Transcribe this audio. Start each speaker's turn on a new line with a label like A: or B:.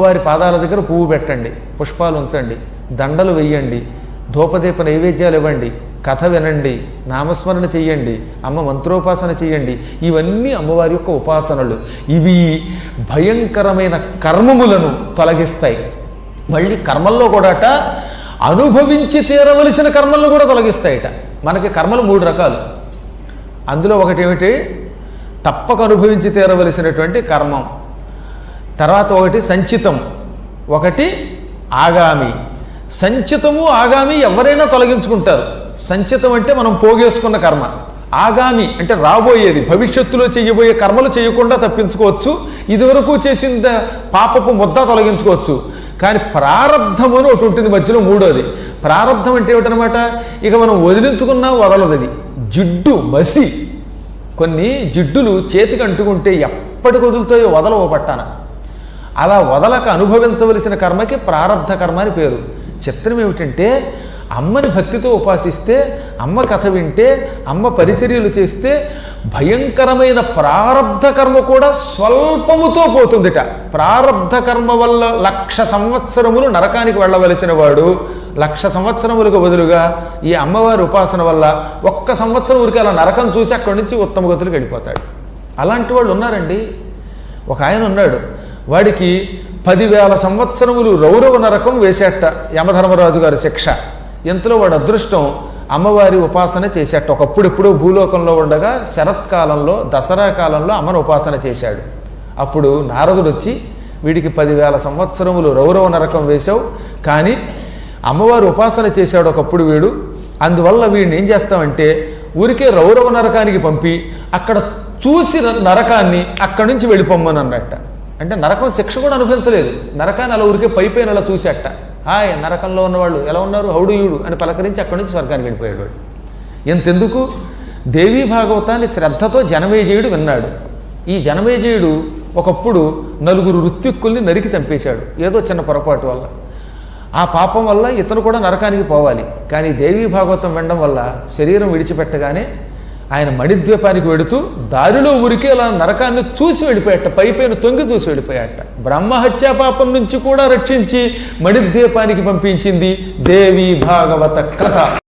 A: వారి పాదాల దగ్గర పువ్వు పెట్టండి పుష్పాలు ఉంచండి దండలు వెయ్యండి ధూపదీప నైవేద్యాలు ఇవ్వండి కథ వినండి నామస్మరణ చెయ్యండి అమ్మ మంత్రోపాసన చెయ్యండి. ఇవన్నీ అమ్మవారి యొక్క ఉపాసనలు. ఇవి భయంకరమైన కర్మములను తొలగిస్తాయి. మళ్ళీ కర్మల్లో కూడాట అనుభవించి తీరవలసిన కర్మలను కూడా తొలగిస్తాయట. మనకి కర్మలు మూడు రకాలు. అందులో ఒకటి ఏమిటి తప్పక అనుభవించి తీరవలసినటువంటి కర్మం. తర్వాత ఒకటి సంచితం ఒకటి ఆగామి. సంచితము ఆగామి ఎవరైనా తొలగించుకుంటారు. సంచితం అంటే మనం పోగేసుకున్న కర్మ. ఆగామి అంటే రాబోయేది భవిష్యత్తులో చేయబోయే కర్మలు చేయకుండా తప్పించుకోవచ్చు ఇదివరకు చేసిన పాపపు ముద్ద తొలగించుకోవచ్చు. కానీ ప్రారంధము అని ఒకటి ఉంటుంది మధ్యలో మూడోది. ప్రారంధం అంటే ఏమిటనమాట? ఇక మనం వదిలించుకున్నా వదలదు అది జిడ్డు మసి. కొన్ని జిడ్డులు చేతికి అంటుకుంటే ఎప్పటికి వదులుతాయో వదలవ పట్టాన. అలా వదలక అనుభవించవలసిన కర్మకి ప్రారంధ కర్మ అని పేరు. చిత్రం ఏమిటంటే అమ్మని భక్తితో ఉపాసిస్తే అమ్మ కథ వింటే అమ్మ పరిచర్యలు చేస్తే భయంకరమైన ప్రారంధ కర్మ కూడా స్వల్పముతో పోతుందిట. ప్రారంధ కర్మ వల్ల లక్ష సంవత్సరములు నరకానికి వెళ్ళవలసిన వాడు లక్ష సంవత్సరములకు బదులుగా ఈ అమ్మవారి ఉపాసన వల్ల ఒక్క సంవత్సరం ఊరికి అలా నరకం చూసి అక్కడి నుంచి ఉత్తమ గతులకు వెళ్ళిపోతాడు. అలాంటి వాళ్ళు ఉన్నారండి. ఒక ఆయన ఉన్నాడు. వాడికి పదివేల సంవత్సరములు రౌరవ నరకం వేసేట యమధర్మరాజు గారి శిక్ష. ఇంతలో వాడు అదృష్టం అమ్మవారి ఉపాసన చేసేట. ఒకప్పుడు ఎప్పుడో భూలోకంలో ఉండగా శరత్కాలంలో దసరా కాలంలో అమ్మను ఉపాసన చేశాడు. అప్పుడు నారదుడు వచ్చి వీడికి పదివేల సంవత్సరములు రౌరవ నరకం వేశావు. కానీ అమ్మవారి ఉపాసన చేశాడు ఒకప్పుడు వీడు. అందువల్ల వీడిని ఏం చేస్తామంటే ఊరికే రౌరవ నరకానికి పంపి అక్కడ చూసి నరకాన్ని అక్కడి నుంచి వెళ్ళిపోమ్మని అన్నట్ట అంటే నరకం శిక్ష కూడా అనుభవించలేదు. నరకాన్ని అలా ఊరికే పై పైన అలా చూసేట. హాయ్ నరకంలో ఉన్నవాళ్ళు ఎలా ఉన్నారు? హౌడుయుడు అని పలకరించి అక్కడి నుంచి స్వర్గానికి వెళ్ళిపోయాడు వాడు ఎంతెందుకు? దేవీ భాగవతాన్ని శ్రద్ధతో జనమేజయుడు విన్నాడు. ఈ జనమేజయుడు ఒకప్పుడు నలుగురు ఋత్విక్కుల్ని నరికి చంపేశాడు. ఏదో చిన్న పొరపాటు వల్ల. ఆ పాపం వల్ల ఇతను కూడా నరకానికి పోవాలి. కానీ దేవీ భాగవతం వినడం వల్ల శరీరం విడిచిపెట్టగానే ఆయన మణిద్వీపానికి వెడుతూ దారిలో ఊరికే అలా నరకాన్ని చూసి వెళ్ళిపోయాట పై పైన తొంగి చూసి వెళ్ళిపోయాట. బ్రహ్మహత్యా పాపం నుంచి కూడా రక్షించి మణిద్వీపానికి పంపించింది దేవి భాగవత కథ.